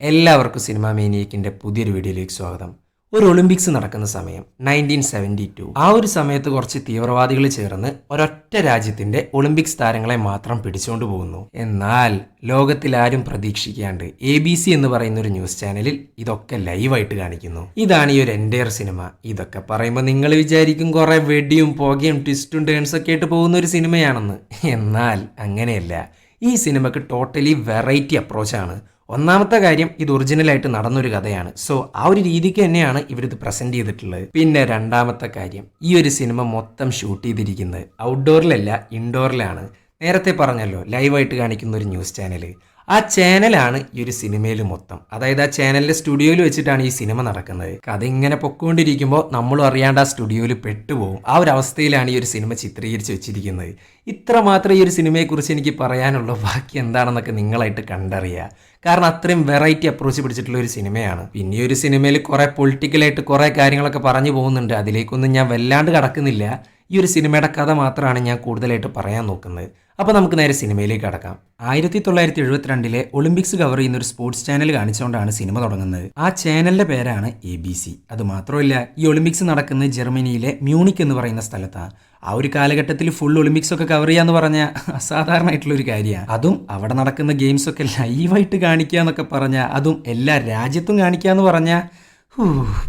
എല്ലാവർക്കും സിനിമ മേനിയക്കിന്റെ പുതിയൊരു വീഡിയോയിലേക്ക് സ്വാഗതം. ഒരു ഒളിമ്പിക്സ് നടക്കുന്ന സമയം നയന്റീൻ സെവന്റി ടു ആ ഒരു സമയത്ത് കുറച്ച് തീവ്രവാദികൾ ചേർന്ന് ഒരൊറ്റ രാജ്യത്തിന്റെ ഒളിമ്പിക്സ് താരങ്ങളെ മാത്രം പിടിച്ചുകൊണ്ട് പോകുന്നു. എന്നാൽ ലോകത്തിൽ ആരും പ്രതീക്ഷിക്കാണ്ട് എ ബി സി എന്ന് പറയുന്ന ഒരു ന്യൂസ് ചാനലിൽ ഇതൊക്കെ ലൈവായിട്ട് കാണിക്കുന്നു. ഇതാണ് ഈ ഒരു എന്റെയർ സിനിമ. ഇതൊക്കെ പറയുമ്പോൾ നിങ്ങൾ വിചാരിക്കും കുറേ വെടിയും പുകയും ട്വിസ്റ്റും ടേൺസ് ഒക്കെ ആയിട്ട് പോകുന്ന ഒരു സിനിമയാണെന്ന്. എന്നാൽ അങ്ങനെയല്ല. ഈ സിനിമക്ക് ടോട്ടലി വെറൈറ്റി അപ്രോച്ചാണ് ഒന്നാമത്തെ കാര്യം ഇത് ഒറിജിനലായിട്ട് നടന്നൊരു കഥയാണ്. സോ ആ ഒരു രീതിക്ക് തന്നെയാണ് ഇവരിത് പ്രസന്റ് ചെയ്തിട്ടുള്ളത്. പിന്നെ രണ്ടാമത്തെ കാര്യം ഈ ഒരു സിനിമ മൊത്തം ഷൂട്ട് ചെയ്തിരിക്കുന്നത് ഔട്ട്ഡോറിലല്ല ഇൻഡോറിലാണ് നേരത്തെ പറഞ്ഞല്ലോ ലൈവായിട്ട് കാണിക്കുന്ന ഒരു ന്യൂസ് ചാനൽ ആ ചാനലാണ് ഈ ഒരു സിനിമയിൽ മൊത്തം. അതായത് ആ ചാനലിന്റെ സ്റ്റുഡിയോയിൽ വെച്ചിട്ടാണ് ഈ സിനിമ നടക്കുന്നത്. കഥ ഇങ്ങനെ പൊക്കോണ്ടിരിക്കുമ്പോൾ നമ്മളും അറിയാണ്ട് ആ സ്റ്റുഡിയോയിൽ പെട്ടുപോകും ആ ഒരു അവസ്ഥയിലാണ് ഈ ഒരു സിനിമ ചിത്രീകരിച്ച് വെച്ചിരിക്കുന്നത്. ഇത്ര ഈ ഒരു സിനിമയെക്കുറിച്ച് എനിക്ക് പറയാനുള്ള ബാക്കി എന്താണെന്നൊക്കെ നിങ്ങളായിട്ട് കണ്ടറിയുക കാരണം അത്രയും വെറൈറ്റി അപ്രോച്ച് പിടിച്ചിട്ടുള്ള ഒരു സിനിമയാണ്. പിന്നെ ഒരു സിനിമയിൽ കുറെ പൊളിറ്റിക്കലായിട്ട് കുറെ കാര്യങ്ങളൊക്കെ പറഞ്ഞു പോകുന്നുണ്ട്. അതിലേക്കൊന്നും ഞാൻ വല്ലാണ്ട് കടക്കുന്നില്ല. ഈ ഒരു സിനിമയുടെ കഥ മാത്രമാണ് ഞാൻ കൂടുതലായിട്ട് പറയാൻ നോക്കുന്നത്. അപ്പോൾ നമുക്ക് നേരെ സിനിമയിലേക്ക് കടക്കാം. ആയിരത്തി തൊള്ളായിരത്തി എഴുപത്തിരണ്ടിലെ ഒളിമ്പിക്സ് കവർ ചെയ്യുന്ന ഒരു സ്പോർട്സ് ചാനൽ കാണിച്ചുകൊണ്ടാണ് സിനിമ തുടങ്ങുന്നത്. ആ ചാനലിന്റെ പേരാണ് എ ബി സി അത് മാത്രമല്ല ഈ ഒളിമ്പിക്സ് നടക്കുന്നത് ജർമ്മനിയിലെ മ്യൂണിക് എന്ന് പറയുന്ന സ്ഥലത്താണ് ആ ഒരു കാലഘട്ടത്തിൽ ഫുൾ ഒളിമ്പിക്സ് ഒക്കെ കവർ ചെയ്യാന്ന് പറഞ്ഞ അസാധാരണമായിട്ടുള്ള ഒരു കാര്യമാണ്. അതും അവിടെ നടക്കുന്ന ഗെയിംസ് ഒക്കെ ലൈവായിട്ട് കാണിക്കുക എന്നൊക്കെ പറഞ്ഞാൽ അതും എല്ലാ രാജ്യത്തും കാണിക്കുക എന്ന് പറഞ്ഞാൽ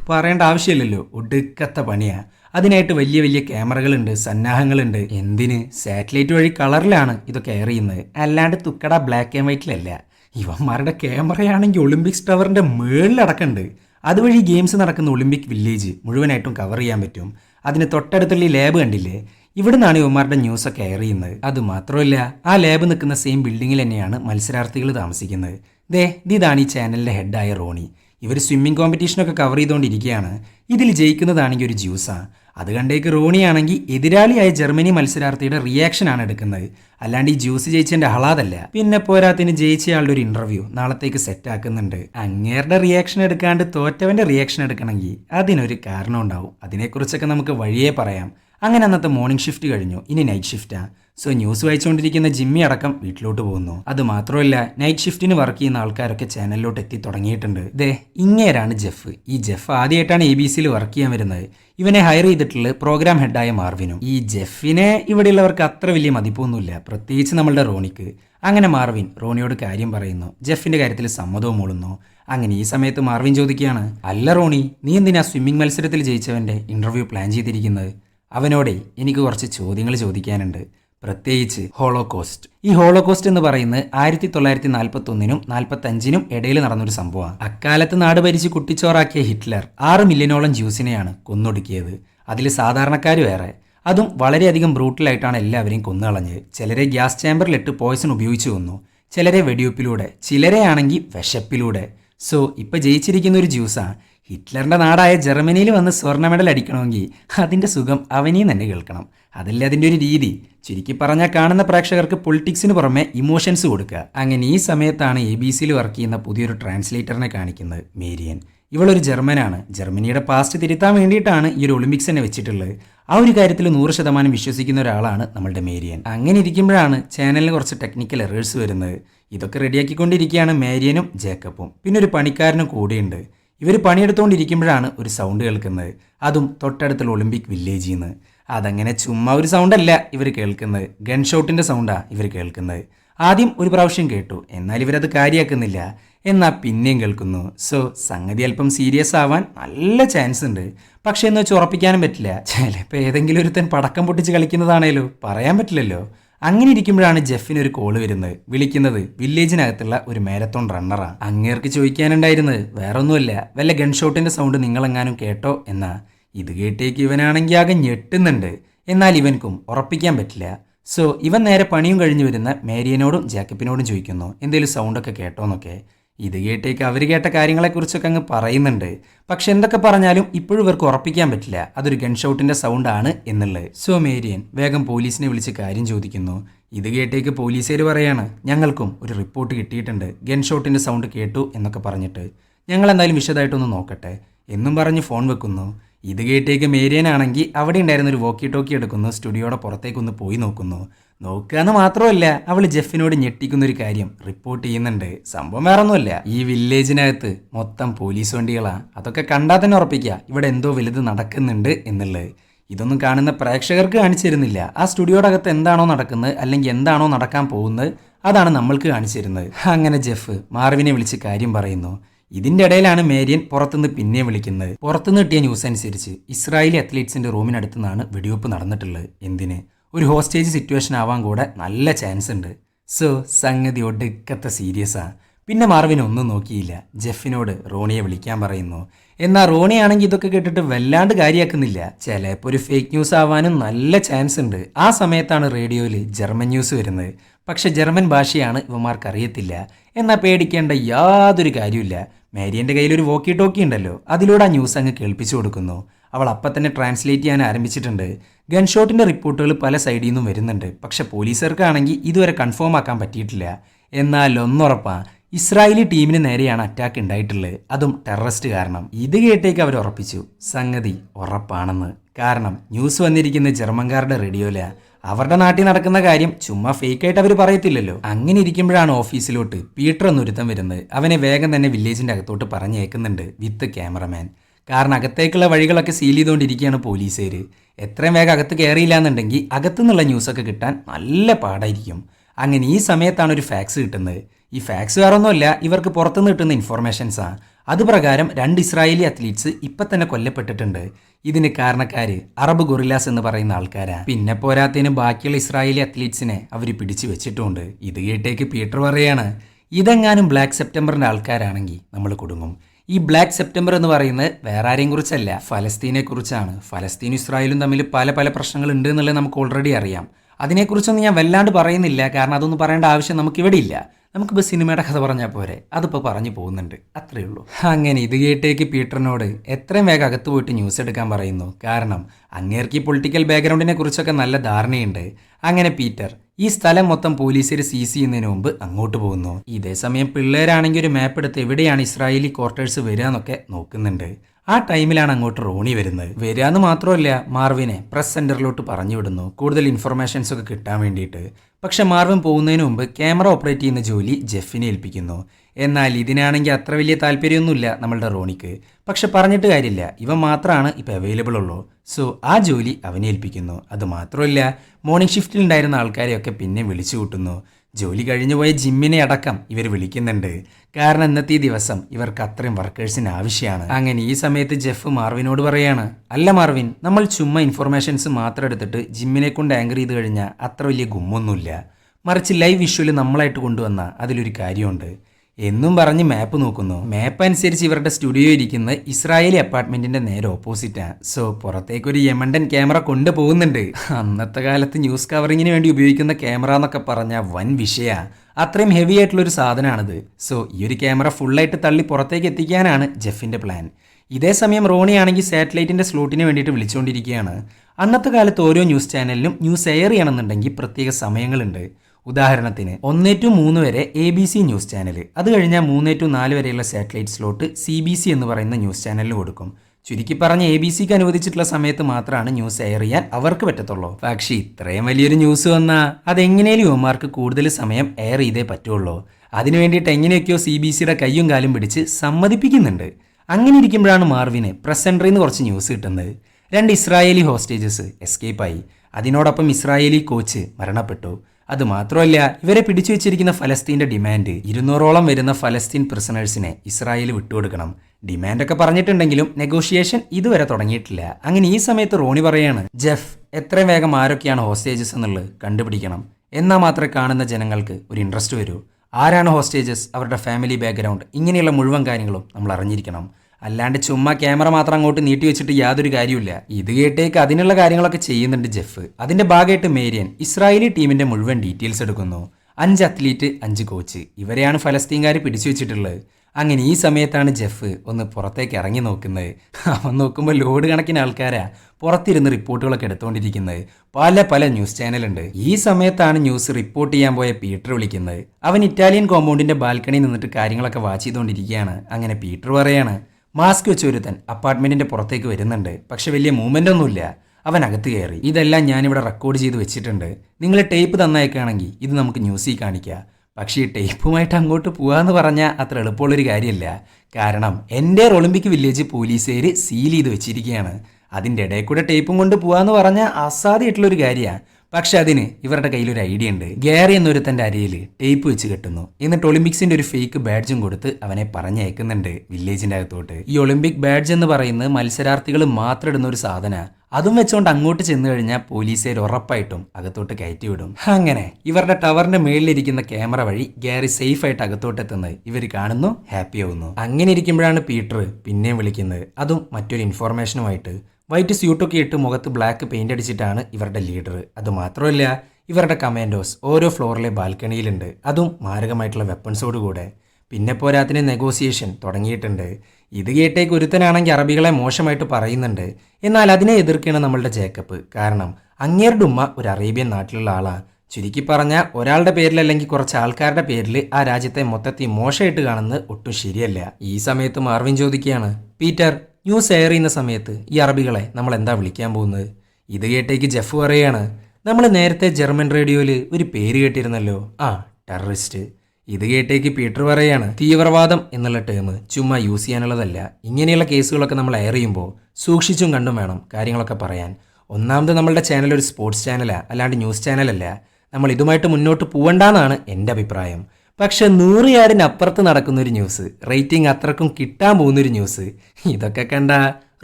പറയേണ്ട ആവശ്യമില്ലല്ലോ. ഒടുക്കത്തെ പണിയാണ് അതിനായിട്ട് വലിയ വലിയ ക്യാമറകളുണ്ട് സന്നാഹങ്ങളുണ്ട്. എന്തിന്? സാറ്റലൈറ്റ് വഴി കളറിലാണ് ഇതൊക്കെ എയർ ചെയ്യുന്നത്. അല്ലാണ്ട് തുക്കട ബ്ലാക്ക് ആൻഡ് വൈറ്റിലല്ല ഇവന്മാരുടെ ക്യാമറയാണെങ്കിൽ ഒളിമ്പിക്സ് ടവറിന്റെ മേളിലടക്കമുണ്ട് അതുവഴി ഗെയിംസ് നടക്കുന്ന ഒളിമ്പിക് വില്ലേജ് മുഴുവനായിട്ടും കവർ ചെയ്യാൻ പറ്റും. അതിന് തൊട്ടടുത്തുള്ള ഈ ലാബ് കണ്ടില്ലേ? ഇവിടുന്നാണ് ഇവന്മാരുടെ ന്യൂസ് ഒക്കെ എയർ ചെയ്യുന്നത്. അത് മാത്രമല്ല ആ ലാബ് നിൽക്കുന്ന സെയിം ബിൽഡിങ്ങിൽ തന്നെയാണ് മത്സരാർത്ഥികൾ താമസിക്കുന്നത്. ദേ ഇതാണ് ഈ ചാനലിന്റെ ഹെഡായ റോണി. ഇവർ സ്വിമ്മിംഗ് കോമ്പറ്റീഷനൊക്കെ കവർ ചെയ്തുകൊണ്ടിരിക്കുകയാണ്. ഇതിൽ ജയിക്കുന്നതാണെങ്കിൽ ഒരു ജ്യൂസാ അത് കണ്ടേക്ക് റോണിയാണെങ്കിൽ എതിരാളിയായ ജർമ്മനി മത്സരാർത്ഥിയുടെ റിയാക്ഷൻ ആണ് എടുക്കുന്നത്. അല്ലാണ്ട് ഈ ജ്യൂസ് ജയിച്ചതിന്റെ ആളാതല്ല പിന്നെ പോരാത്തിന് ജയിച്ചയാളുടെ ഒരു ഇന്റർവ്യൂ നാളത്തേക്ക് സെറ്റ് ആക്കുന്നുണ്ട്. അങ്ങേരുടെ റിയാക്ഷൻ എടുക്കാണ്ട് തോറ്റവന്റെ റിയാക്ഷൻ എടുക്കണമെങ്കിൽ അതിനൊരു കാരണം ഉണ്ടാവും. അതിനെക്കുറിച്ചൊക്കെ നമുക്ക് വഴിയേ പറയാം. അങ്ങനെ അന്നത്തെ മോർണിംഗ് ഷിഫ്റ്റ് കഴിഞ്ഞു. ഇനി നൈറ്റ് ഷിഫ്റ്റാ സോ ന്യൂസ് വായിച്ചുകൊണ്ടിരിക്കുന്ന ജിമ്മി അടക്കം വീട്ടിലോട്ട് പോകുന്നു. അത് മാത്രമല്ല നൈറ്റ് ഷിഫ്റ്റിന് വർക്ക് ചെയ്യുന്ന ആൾക്കാരൊക്കെ ചാനലിലോട്ട് എത്തി തുടങ്ങിയിട്ടുണ്ട്. ദേ ഇങ്ങേരാണ് ജെഫ് ഈ ജെഫ് ആദ്യമായിട്ടാണ് എ ബി സിയിൽ വർക്ക് ചെയ്യാൻ വരുന്നത്. ഇവനെ ഹയർ ചെയ്തിട്ടുള്ള പ്രോഗ്രാം ഹെഡായ മാർവിനും. ഈ ജെഫിനെ ഇവിടെയുള്ളവർക്ക് അത്ര വലിയ മതിപ്പൊന്നുമില്ല. പ്രത്യേകിച്ച് നമ്മളുടെ റോണിക്ക്. അങ്ങനെ മാർവിൻ റോണിയോട് കാര്യം പറയുന്നു. ജെഫിന്റെ കാര്യത്തിൽ സമ്മതവും മൂളുന്നു. അങ്ങനെ ഈ സമയത്ത് മാർവിൻ ചോദിക്കുകയാണ് അല്ല റോണി നീ എന്തിനാ സ്വിമ്മിംഗ് മത്സരത്തിൽ ജയിച്ചവന്റെ ഇന്റർവ്യൂ പ്ലാൻ ചെയ്തിരിക്കുന്നത്? അവനോടെ എനിക്ക് കുറച്ച് ചോദ്യങ്ങൾ ചോദിക്കാനുണ്ട്. പ്രത്യേകിച്ച് ഹോളോകോസ്റ്റ്. ഈ ഹോളോകോസ്റ്റ് എന്ന് പറയുന്നത് ആയിരത്തി തൊള്ളായിരത്തി നാൽപ്പത്തി ഒന്നിനും നാൽപ്പത്തി അഞ്ചിനും ഇടയിൽ നടന്നൊരു സംഭവമാണ്. അക്കാലത്ത് നാട് ഭരിച്ച് കുട്ടിച്ചോറാക്കിയ ഹിറ്റ്ലർ ആറ് മില്യനോളം ജ്യൂസിനെയാണ് കൊന്നൊടുക്കിയത്. അതിൽ സാധാരണക്കാർ വേറെ. അതും വളരെയധികം ബ്രൂട്ടലായിട്ടാണ് എല്ലാവരെയും കൊന്നുകളഞ്ഞത്. ചിലരെ ഗ്യാസ് ചേമ്പറിലിട്ട് പോയ്സൺ ഉപയോഗിച്ച് കൊന്നു. ചിലരെ വെടിവെപ്പിലൂടെ ചിലരെ ആണെങ്കിൽ വിശപ്പിലൂടെ. സോ ഇപ്പം ജയിച്ചിരിക്കുന്ന ഒരു ജ്യൂസാണ്. ഹിറ്റ്ലറിന്റെ നാടായ ജർമ്മനിയിൽ വന്ന് സ്വർണ മെഡൽ അടിക്കണമെങ്കിൽ അതിന്റെ സുഖം അവനെയും തന്നെ കേൾക്കണം. അതല്ലേ അതിന്റെ ഒരു രീതി? ചുരുക്കി പറഞ്ഞാൽ കാണുന്ന പ്രേക്ഷകർക്ക് പൊളിറ്റിക്സിന് പുറമെ ഇമോഷൻസ് കൊടുക്കുക. അങ്ങനെ ഈ സമയത്താണ് എ ബി സിയിൽ വർക്ക് ചെയ്യുന്ന പുതിയൊരു ട്രാൻസ്ലേറ്ററിനെ കാണിക്കുന്നത് മേരിയൻ. ഇവളൊരു ജർമ്മനാണ്. ജർമ്മനിയുടെ പാസ്റ്റ് തിരുത്താൻ വേണ്ടിയിട്ടാണ് ഈ ഒരു ഒളിമ്പിക്സ് തന്നെ വെച്ചിട്ടുള്ളത്. ആ ഒരു കാര്യത്തിൽ നൂറ് ശതമാനം വിശ്വസിക്കുന്ന ഒരാളാണ് നമ്മളുടെ മേരിയൻ. അങ്ങനെ ഇരിക്കുമ്പോഴാണ് ചാനലിന് കുറച്ച് ടെക്നിക്കൽ എറേഴ്സ് വരുന്നത്. ഇതൊക്കെ റെഡിയാക്കിക്കൊണ്ടിരിക്കുകയാണ് മേരിയനും ജേക്കബും. പിന്നെ ഒരു പണിക്കാരനും കൂടെയുണ്ട്. ഇവർ പണിയെടുത്തുകൊണ്ടിരിക്കുമ്പോഴാണ് ഒരു സൗണ്ട് കേൾക്കുന്നത്. അതും തൊട്ടടുത്തുള്ള ഒളിമ്പിക് വില്ലേജിൽ നിന്ന് അതങ്ങനെ ചുമ്മാ ഒരു സൗണ്ട് അല്ല ഇവർ കേൾക്കുന്നത്. ഗൺ ഷോട്ടിന്റെ സൗണ്ടാണ് ഇവർ കേൾക്കുന്നത്. ആദ്യം ഒരു പ്രാവശ്യം കേട്ടു. എന്നാൽ ഇവരത് കാര്യമാക്കുന്നില്ല എന്നാൽ പിന്നെയും കേൾക്കുന്നു. സോ സംഗതി അല്പം സീരിയസ് ആവാൻ നല്ല ചാൻസ് ഉണ്ട്. പക്ഷേ എന്ന് വെച്ച് ഉറപ്പിക്കാനും പറ്റില്ല. ചിലപ്പോൾ ഏതെങ്കിലും ഒരുത്തൻ പടക്കം പൊട്ടിച്ച് കളിക്കുന്നതാണേലോ. പറയാൻ പറ്റില്ലല്ലോ. അങ്ങനെ ഇരിക്കുമ്പോഴാണ് ജെഫിന് ഒരു കോൾ വരുന്നത്. വിളിക്കുന്നത് വില്ലേജിനകത്തുള്ള ഒരു മാരത്തോൺ റണ്ണറാണ് അങ്ങേർക്ക് ചോദിക്കാനുണ്ടായിരുന്നത് വേറൊന്നുമല്ല. വല്ല ഗൺഷോട്ടിന്റെ സൗണ്ട് നിങ്ങളെങ്ങാനും കേട്ടോ എന്നാ. ഇത് കേട്ടേക്ക് ഇവനാണെങ്കിൽ ആകെ ഞെട്ടുന്നുണ്ട്. എന്നാൽ ഇവൻക്കും ഉറപ്പിക്കാൻ പറ്റില്ല. സോ ഇവൻ നേരെ പണിയും കഴിഞ്ഞു വരുന്ന മേരിയനോടും ജാക്കപ്പിനോടും ചോദിക്കുന്നു എന്തേലും സൗണ്ടൊക്കെ കേട്ടോ എന്നൊക്കെ ഇത് കേട്ടേക്ക് അവർ കേട്ട കാര്യങ്ങളെക്കുറിച്ചൊക്കെ അങ്ങ് പറയുന്നുണ്ട്. പക്ഷെ എന്തൊക്കെ പറഞ്ഞാലും ഇപ്പോഴും ഇവർക്ക് ഉറപ്പിക്കാൻ പറ്റില്ല. അതൊരു ഗൺഷൗട്ടിന്റെ സൗണ്ടാണ് എന്നുള്ളത്. സോ മേരിയൻ വേഗം പോലീസിനെ വിളിച്ച് കാര്യം ചോദിക്കുന്നു. ഇത് കേട്ടേക്ക് പോലീസുകാർ പറയാണ് ഞങ്ങൾക്കും ഒരു റിപ്പോർട്ട് കിട്ടിയിട്ടുണ്ട്. ഗൺഷോട്ടിന്റെ സൗണ്ട് കേട്ടു എന്നൊക്കെ പറഞ്ഞിട്ട്. ഞങ്ങൾ എന്തായാലും വിശദമായിട്ടൊന്ന് നോക്കട്ടെ. എന്നും പറഞ്ഞ് ഫോൺ വെക്കുന്നു. ഇത് കേട്ടേക്ക് മേരിയനാണെങ്കിൽ അവിടെ ഉണ്ടായിരുന്ന ഒരു വോക്കി ടോക്കി എടുക്കുന്നു സ്റ്റുഡിയോയുടെ പുറത്തേക്കൊന്ന് പോയി നോക്കുന്നു. നോക്കുക എന്ന് മാത്രമല്ല അവൾ ജെഫിനോട് ഞെട്ടിക്കുന്ന ഒരു കാര്യം റിപ്പോർട്ട് ചെയ്യുന്നുണ്ട്. സംഭവം വേറെ ഒന്നുമല്ല ഈ വില്ലേജിനകത്ത് മൊത്തം പോലീസ് വണ്ടികളാണ് അതൊക്കെ കണ്ടാൽ തന്നെ ഉറപ്പിക്കുക ഇവിടെ എന്തോ വലുത് നടക്കുന്നുണ്ട് എന്നുള്ളത്. ഇതൊന്നും കാണുന്ന പ്രേക്ഷകർക്ക് കാണിച്ചു തരുന്നില്ല ആ സ്റ്റുഡിയോയുടെ അകത്ത് എന്താണോ നടക്കുന്നത് അല്ലെങ്കിൽ എന്താണോ നടക്കാൻ പോകുന്നത് അതാണ് നമ്മൾക്ക് കാണിച്ചിരുന്നത്. അങ്ങനെ ജെഫ് മാർവിനെ വിളിച്ച് കാര്യം പറയുന്നു. ഇതിന്റെ ഇടയിലാണ് മേരിയൻ പുറത്തുനിന്ന് പിന്നെ വിളിക്കുന്നത്. പുറത്തുനിന്ന് കിട്ടിയ ന്യൂസ് അനുസരിച്ച് ഇസ്രായേലി അത്ലീറ്റ്സിന്റെ റൂമിനടുത്തു നിന്നാണ് വെടിവെപ്പ് നടന്നിട്ടുള്ളത്. എന്തിന്? ഒരു ഹോസ്റ്റേജ് സിറ്റുവേഷൻ ആവാൻ കൂടെ നല്ല ചാൻസ് ഉണ്ട്. സോ സംഗതി ഒടുക്കത്തെ സീരിയസാ പിന്നെ മാർവിൻ ഒന്നും നോക്കിയില്ല. ജെഫിനോട് റോണിയെ വിളിക്കാൻ പറയുന്നു. എന്നാൽ റോണി ആണെങ്കിൽ ഇതൊക്കെ കേട്ടിട്ട് വല്ലാണ്ട് കാര്യമാക്കുന്നില്ല ചിലപ്പോൾ ഒരു ഫേക്ക് ന്യൂസ് ആവാനും നല്ല ചാൻസ് ഉണ്ട്. ആ സമയത്താണ് റേഡിയോയിൽ ജർമ്മൻ ന്യൂസ് വരുന്നത്. പക്ഷെ ജർമ്മൻ ഭാഷയാണ് ഇവന്മാർക്ക് അറിയത്തില്ല. എന്നാൽ പേടിക്കേണ്ട യാതൊരു കാര്യമില്ല മേരിയന്റെ കയ്യിൽ ഒരു വോക്കി ടോക്കി ഉണ്ടല്ലോ. അതിലൂടെ ആ ന്യൂസ് അങ്ങ് കേൾപ്പിച്ചു കൊടുക്കുന്നു. അവൾ അപ്പം തന്നെ ട്രാൻസ്ലേറ്റ് ചെയ്യാൻ ആരംഭിച്ചിട്ടുണ്ട്. ഗൺഷോട്ടിന്റെ റിപ്പോർട്ടുകൾ പല സൈഡിൽ നിന്നും വരുന്നുണ്ട്. പക്ഷെ പോലീസുകാർക്കാണെങ്കിൽ ഇതുവരെ കൺഫേം ആക്കാൻ പറ്റിയിട്ടില്ല. എന്നാൽ ഒന്നുറപ്പാ ഇസ്രായേലി ടീമിന് നേരെയാണ് അറ്റാക്ക് ഉണ്ടായിട്ടുള്ളത്. അതും ടെററിസ്റ്റ് കാരണം. ഇത് കേട്ടേക്ക് അവർ ഉറപ്പിച്ചു. സംഗതി ഉറപ്പാണെന്ന്. കാരണം ന്യൂസ് വന്നിരിക്കുന്ന ജർമ്മൻകാരുടെ റേഡിയോയില അവരുടെ നാട്ടിൽ നടക്കുന്ന കാര്യം ചുമ്മാ ഫേക്കായിട്ട് അവർ പറയത്തില്ലല്ലോ. അങ്ങനെ ഇരിക്കുമ്പോഴാണ് ഓഫീസിലോട്ട് പീറ്റർ എന്നൊരുത്തം വരുന്നത്. അവനെ വേഗം തന്നെ വില്ലേജിന്റെ അകത്തോട്ട് പറഞ്ഞേക്കുന്നുണ്ട് വിത്ത് ക്യാമറമാൻ. കാരണം അകത്തേക്കുള്ള വഴികളൊക്കെ സീൽ ചെയ്തുകൊണ്ടിരിക്കുകയാണ് പോലീസുകാർ എത്രയും വേഗം അകത്ത് കയറിയില്ല എന്നുണ്ടെങ്കിൽ അകത്തുനിന്നുള്ള ന്യൂസൊക്കെ കിട്ടാൻ നല്ല പാടായിരിക്കും. അങ്ങനെ ഈ സമയത്താണ് ഒരു ഫാക്സ് കിട്ടുന്നത്. ഈ ഫാക്സ് വേറൊന്നുമല്ല ഇവർക്ക് പുറത്തുനിന്ന് കിട്ടുന്ന ഇൻഫോർമേഷൻസാണ് അതുപ്രകാരം രണ്ട് ഇസ്രായേലി അത്ലീറ്റ്സ് ഇപ്പം തന്നെ കൊല്ലപ്പെട്ടിട്ടുണ്ട്. ഇതിന് കാരണക്കാര് അറബ് ഗൊറില്ലാസ് എന്ന് പറയുന്ന ആൾക്കാരാണ് പിന്നെ പോരാത്തതിന് ബാക്കിയുള്ള ഇസ്രായേലി അത്ലീറ്റ്സിനെ അവർ പിടിച്ചു വെച്ചിട്ടുമുണ്ട് ഇത് കേട്ടേക്ക് പീറ്റർ പറയാണ്. ഇതെങ്ങാനും ബ്ലാക്ക് സെപ്റ്റംബറിന്റെ ആൾക്കാരാണെങ്കിൽ നമ്മൾ കുടുങ്ങും. ഈ ബ്ലാക്ക് സെപ്റ്റംബർ എന്ന് പറയുന്നത് വേറെ ആരെയും കുറിച്ചല്ല ഫലസ്തീനെ കുറിച്ചാണ്. ഫലസ്തീനും ഇസ്രായേലും തമ്മിൽ പല പല പ്രശ്നങ്ങൾ ഉണ്ട് എന്നുള്ളത് നമുക്ക് ഓൾറെഡി അറിയാം. അതിനെക്കുറിച്ചൊന്നും ഞാൻ വല്ലാണ്ട് പറയുന്നില്ല. കാരണം അതൊന്നും പറയേണ്ട ആവശ്യം നമുക്കിവിടെ ഇല്ല. നമുക്കിപ്പോൾ സിനിമയുടെ കഥ പറഞ്ഞാൽ പോരെ? അതിപ്പോൾ പറഞ്ഞു പോകുന്നുണ്ട്. അത്രയേ ഉള്ളൂ. അങ്ങനെ ഇത് കേട്ടേക്ക് പീറ്ററിനോട് എത്രയും വേഗം അകത്ത് പോയിട്ട് ന്യൂസ് എടുക്കാൻ പറയുന്നു. കാരണം അങ്ങേർക്ക് ഈ പൊളിറ്റിക്കൽ ബാക്ക്ഗ്രൗണ്ടിനെ കുറിച്ചൊക്കെ നല്ല ധാരണയുണ്ട്. അങ്ങനെ പീറ്റർ ഈ സ്ഥലം മൊത്തം പോലീസുകാർ സീസ് ചെയ്യുന്നതിന് മുമ്പ് അങ്ങോട്ട് പോകുന്നു. ഇതേ സമയം പിള്ളേരാണെങ്കിൽ ഒരു മാപ്പ് എടുത്ത് എവിടെയാണ് ഇസ്രായേലി ക്വാർട്ടേഴ്സ് വരിക എന്നൊക്കെ നോക്കുന്നുണ്ട്. ആ ടൈമിലാണ് അങ്ങോട്ട് റോണി വരുന്നത്. വരികയെന്ന് മാത്രമല്ല മാർവിനെ പ്രസ് സെന്ററിലോട്ട് പറഞ്ഞു വിടുന്നു. കൂടുതൽ ഇൻഫർമേഷൻസ് ഒക്കെ കിട്ടാൻ വേണ്ടിയിട്ട്. പക്ഷെ മാർവൻ പോകുന്നതിന് മുമ്പ് ക്യാമറ ഓപ്പറേറ്റ് ചെയ്യുന്ന ജോലി ജെഫിനെ ഏൽപ്പിക്കുന്നു. എന്നാൽ ഇതിനാണെങ്കിൽ അത്ര വലിയ താല്പര്യമൊന്നുമില്ല നമ്മളുടെ റോണിക്ക്. പക്ഷെ പറഞ്ഞിട്ട് കാര്യമില്ല. ഇവ മാത്രമാണ് ഇപ്പോൾ അവൈലബിൾ ഉള്ളൂ. സോ ആ ജോലി അവനെ ഏൽപ്പിക്കുന്നു. അത് മാത്രമല്ല മോർണിംഗ് ഷിഫ്റ്റിൽ ഉണ്ടായിരുന്ന ആൾക്കാരെയൊക്കെ പിന്നെ വിളിച്ചു കൂട്ടുന്നു. ജോലി കഴിഞ്ഞു പോയ ജിമ്മിനെ അടക്കം ഇവർ വിളിക്കുന്നുണ്ട്. കാരണം ഇന്നത്തെ ഈ ദിവസം ഇവർക്ക് അത്രയും വർക്കേഴ്സിന് ആവശ്യമാണ്. അങ്ങനെ ഈ സമയത്ത് ജെഫ് മാർവിനോട് പറയാണ് അല്ല മാർവിൻ നമ്മൾ ചുമ്മാ ഇൻഫർമേഷൻസ് മാത്രം എടുത്തിട്ട് ജിമ്മിനെ കൊണ്ട് ആങ്കർ ചെയ്ത് കഴിഞ്ഞാൽ അത്ര വലിയ ഗുമ്മൊന്നുമില്ല. മറിച്ച് ലൈവ് ഇഷ്യൂവിൽ നമ്മളായിട്ട് കൊണ്ടുവന്ന അതിലൊരു കാര്യമുണ്ട്. എന്നും പറഞ്ഞ് മാപ്പ് നോക്കുന്നു. മാപ്പ് അനുസരിച്ച് ഇവരുടെ സ്റ്റുഡിയോ ഇരിക്കുന്നത് ഇസ്രായേലി അപ്പാർട്ട്മെന്റിന്റെ നേരെ ഓപ്പോസിറ്റാണ് സോ പുറത്തേക്ക് ഒരു യമണ്ടൻ ക്യാമറ കൊണ്ടുപോകുന്നുണ്ട്. അന്നത്തെ കാലത്ത് ന്യൂസ് കവറിങ്ങിന് വേണ്ടി ഉപയോഗിക്കുന്ന ക്യാമറ എന്നൊക്കെ പറഞ്ഞ വൻ വിഷയ. അത്രയും ഹെവി ആയിട്ടുള്ള ഒരു സാധനമാണിത് സോ ഈ ഒരു ക്യാമറ ഫുള്ളായിട്ട് തള്ളി പുറത്തേക്ക് എത്തിക്കാനാണ് ജെഫിന്റെ പ്ലാൻ ഇതേ സമയം റോണി ആണെങ്കിൽ സാറ്റലൈറ്റിന്റെ സ്ലോട്ടിന് വേണ്ടിയിട്ട് വിളിച്ചുകൊണ്ടിരിക്കുകയാണ് അന്നത്തെ കാലത്ത് ഓരോ ന്യൂസ് ചാനലിലും ന്യൂസ് എയർ ചെയ്യണമെന്നുണ്ടെങ്കിൽ പ്രത്യേക സമയങ്ങളുണ്ട്. ഉദാഹരണത്തിന് ഒന്നേ ടു മൂന്ന് വരെ A B C news channel. അത് കഴിഞ്ഞാൽ മൂന്നേ ടു നാല് വരെയുള്ള satellite slot C B C എന്ന് പറയുന്ന ന്യൂസ് ചാനലിൽ കൊടുക്കും. ചുരുക്കി പറഞ്ഞ് എ ബി സിക്ക് അനുവദിച്ചിട്ടുള്ള സമയത്ത് മാത്രമാണ് ന്യൂസ് എയർ ചെയ്യാൻ അവർക്ക് പറ്റത്തുള്ളൂ. പക്ഷേ ഇത്രയും വലിയൊരു ന്യൂസ് വന്നാൽ അതെങ്ങനെയും യുവമാർക്ക് കൂടുതൽ സമയം എയർ ചെയ്തേ പറ്റുള്ളൂ. അതിനു വേണ്ടിയിട്ട് എങ്ങനെയൊക്കെയോ സി ബി സിയുടെ കയ്യും കാലും പിടിച്ച് സമ്മതിപ്പിക്കുന്നുണ്ട്. അങ്ങനെ ഇരിക്കുമ്പോഴാണ് മാർവിന് പ്രസ് സെന്ററിൽ നിന്ന് കുറച്ച് ന്യൂസ് കിട്ടുന്നത്. രണ്ട് ഇസ്രായേലി ഹോസ്റ്റേജസ് എസ്കേപ്പായി. അതിനോടൊപ്പം ഇസ്രായേലി കോച്ച് മരണപ്പെട്ടു. അത് മാത്രമല്ല ഇവരെ പിടിച്ചു വെച്ചിരിക്കുന്ന ഫലസ്തീന്റെ ഡിമാൻഡ് ഇരുന്നൂറോളം വരുന്ന ഫലസ്തീൻ പ്രിസണേഴ്സിനെ ഇസ്രായേൽ വിട്ടുകൊടുക്കണം. ഡിമാൻഡൊക്കെ പറഞ്ഞിട്ടുണ്ടെങ്കിലും നെഗോഷിയേഷൻ ഇതുവരെ തുടങ്ങിയിട്ടില്ല. അങ്ങനെ ഈ സമയത്ത് റോണി പറയാണ് ജെഫ് എത്രയും വേഗം ആരൊക്കെയാണ് ഹോസ്റ്റേജസ് എന്നുള്ളത് കണ്ടുപിടിക്കണം. എന്നാൽ മാത്രമേ കാണുന്ന ജനങ്ങൾക്ക് ഒരു ഇൻട്രസ്റ്റ് വരൂ. ആരാണ് ഹോസ്റ്റേജസ് അവരുടെ ഫാമിലി ബാക്ക്ഗ്രൗണ്ട് ഇങ്ങനെയുള്ള മുഴുവൻ കാര്യങ്ങളും നമ്മൾ അറിഞ്ഞിരിക്കണം. അല്ലാണ്ട് ചുമ്മാ ക്യാമറ മാത്രം അങ്ങോട്ട് നീട്ടി വെച്ചിട്ട് യാതൊരു കാര്യമില്ല ഇത് കേട്ടേക്ക് അതിനുള്ള കാര്യങ്ങളൊക്കെ ചെയ്യുന്നുണ്ട് ജെഫ്. അതിന്റെ ഭാഗമായിട്ട് മേരിയൻ ഇസ്രായേലി ടീമിന്റെ മുഴുവൻ ഡീറ്റെയിൽസ് എടുക്കുന്നു. അഞ്ച് അത്ലീറ്റ് അഞ്ച് കോച്ച് ഇവരെയാണ് ഫലസ്തീൻകാർ പിടിച്ചു വെച്ചിട്ടുള്ളത്. അങ്ങനെ ഈ സമയത്താണ് ജെഫ് ഒന്ന് പുറത്തേക്ക് ഇറങ്ങി നോക്കുന്നത്. അവൻ നോക്കുമ്പോൾ ലോഡ് കണക്കിന് ആൾക്കാരാ പുറത്തിരുന്ന് റിപ്പോർട്ടുകളൊക്കെ എടുത്തുകൊണ്ടിരിക്കുന്നത് പല പല ന്യൂസ് ചാനലുണ്ട് ഈ സമയത്താണ് ന്യൂസ് റിപ്പോർട്ട് ചെയ്യാൻ പോയ പീറ്റർ വിളിക്കുന്നത്. അവൻ ഇറ്റാലിയൻ കോമ്പൗണ്ടിന്റെ ബാൽക്കണിയിൽ നിന്നിട്ട് കാര്യങ്ങളൊക്കെ വാച്ച് ചെയ്തുകൊണ്ടിരിക്കുകയാണ് അങ്ങനെ പീറ്റർ പറയാണ് മാസ്ക് വെച്ച് ഒരുത്തൻ അപ്പാർട്ട്മെന്റിന്റെ പുറത്തേക്ക് വരുന്നുണ്ട്. പക്ഷെ വലിയ മൂവ്മെന്റ് ഒന്നുമില്ല. അവൻ അകത്ത് കയറി. ഇതെല്ലാം ഞാനിവിടെ റെക്കോർഡ് ചെയ്ത് വെച്ചിട്ടുണ്ട്. നിങ്ങൾ ടേപ്പ് തന്നേക്കുകയാണെങ്കിൽ ഇത് നമുക്ക് ന്യൂസിൽ കാണിക്കാം. പക്ഷേ ഈ ടേപ്പുമായിട്ട് അങ്ങോട്ട് പോകാമെന്ന് പറഞ്ഞാൽ അത്ര എളുപ്പമുള്ളൊരു കാര്യമല്ല. കാരണം എന്റെ ഒളിമ്പിക് വില്ലേജ് പോലീസുകാർ സീൽ ചെയ്ത് വെച്ചിരിക്കുകയാണ്. അതിന്റെ ഇടയിൽ കൂടെ ടേപ്പും കൊണ്ട് പോകാമെന്ന് പറഞ്ഞാൽ അസാധ്യമായിട്ടുള്ളൊരു കാര്യമാണ്. പക്ഷെ അതിന് ഇവരുടെ കയ്യിലൊരു ഐഡിയ ഉണ്ട്. ഗാരി എന്നൊരുത്തന്റെ അരയിൽ ടേപ്പ് വെച്ച് കെട്ടുന്നു. എന്നിട്ട് ഒളിമ്പിക്സിന്റെ ഒരു ഫേക്ക് ബാഡ്ജും കൊടുത്ത് അവനെ പറഞ്ഞയക്കുന്നുണ്ട് വില്ലേജിന്റെ അകത്തോട്ട്. ഈ ഒളിമ്പിക് ബാഡ്ജ് എന്ന് പറയുന്നത് മത്സരാർത്ഥികൾ മാത്രം ഇടുന്ന ഒരു സാധന. അതും വെച്ചുകൊണ്ട് അങ്ങോട്ട് ചെന്ന് കഴിഞ്ഞാൽ പോലീസുകാർ ഉറപ്പായിട്ടും അകത്തോട്ട് കയറ്റി വിടും. അങ്ങനെ ഇവരുടെ ടവറിന്റെ മേളിലിരിക്കുന്ന ക്യാമറ വഴി ഗാരി സേഫ് ആയിട്ട് അകത്തോട്ട് എത്തുന്നത് ഇവർ കാണുന്നു ഹാപ്പി ആവുന്നു. അങ്ങനെ ഇരിക്കുമ്പോഴാണ് പീറ്റർ പിന്നെയും വിളിക്കുന്നത്. അതും മറ്റൊരു ഇൻഫോർമേഷനുമായിട്ട് വൈറ്റ് സ്യൂട്ടൊക്കെ ഇട്ട് മുഖത്ത് ബ്ലാക്ക് പെയിന്റ് അടിച്ചിട്ടാണ് ഇവരുടെ ലീഡർ അതുമാത്രമല്ല ഇവരുടെ കമാൻഡോസ് ഓരോ ഫ്ലോറിലെ ബാൽക്കണിയിലുണ്ട് അതും മാരകമായിട്ടുള്ള വെപ്പൺസോടുകൂടെ പിന്നെ പോരാത്തിന് നെഗോസിയേഷൻ തുടങ്ങിയിട്ടുണ്ട്. ഇത് കേട്ടേക്ക് ഒരുത്തനാണെങ്കിൽ അറബികളെ മോശമായിട്ട് പറയുന്നുണ്ട്. എന്നാൽ അതിനെ എതിർക്കുകയാണ് നമ്മളുടെ ജേക്കപ്പ് കാരണം അങ്ങേരുടെ ഉമ്മ ഒരു അറേബ്യൻ നാട്ടിലുള്ള ആളാണ് ചുരുക്കി പറഞ്ഞാൽ ഒരാളുടെ പേരിൽ അല്ലെങ്കിൽ കുറച്ച് ആൾക്കാരുടെ പേരിൽ ആ രാജ്യത്തെ മൊത്തത്തിൽ മോശമായിട്ട് കാണുന്നത് ഒട്ടും ശരിയല്ല. ഈ സമയത്ത് മാർവിൻ ചോദിക്കുകയാണ് പീറ്റർ ന്യൂസ് എയർ ചെയ്യുന്ന സമയത്ത് ഈ അറബികളെ നമ്മൾ എന്താ വിളിക്കാൻ പോകുന്നത്? ഇത് കേട്ടേക്ക് ജെഫ് പറയാണ്. നമ്മൾ നേരത്തെ ജർമ്മൻ റേഡിയോയിൽ ഒരു പേര് കേട്ടിരുന്നല്ലോ. ആ ടെററിസ്റ്റ്. ഇത് കേട്ടേക്ക് പീറ്റർ പറയാണ്. തീവ്രവാദം എന്നുള്ള ടേം ചുമ്മാ യൂസ് ചെയ്യാനുള്ളതല്ല. ഇങ്ങനെയുള്ള കേസുകളൊക്കെ നമ്മൾ എയർ ചെയ്യുമ്പോൾ സൂക്ഷിച്ചും കണ്ടും വേണം കാര്യങ്ങളൊക്കെ പറയാൻ. ഒന്നാമത് നമ്മളുടെ ചാനൽ ഒരു സ്പോർട്സ് ചാനലാണ് അല്ലാണ്ട് ന്യൂസ് ചാനലല്ല നമ്മൾ ഇതുമായിട്ട് മുന്നോട്ട് പോവണ്ടെന്നാണ് എന്റെ അഭിപ്രായം. പക്ഷെ നൂറ് യാർഡിനപ്പുറത്ത് നടക്കുന്നൊരു ന്യൂസ് റേറ്റിംഗ് അത്രക്കും കിട്ടാൻ പോകുന്നൊരു ന്യൂസ് ഇതൊക്കെ കണ്ട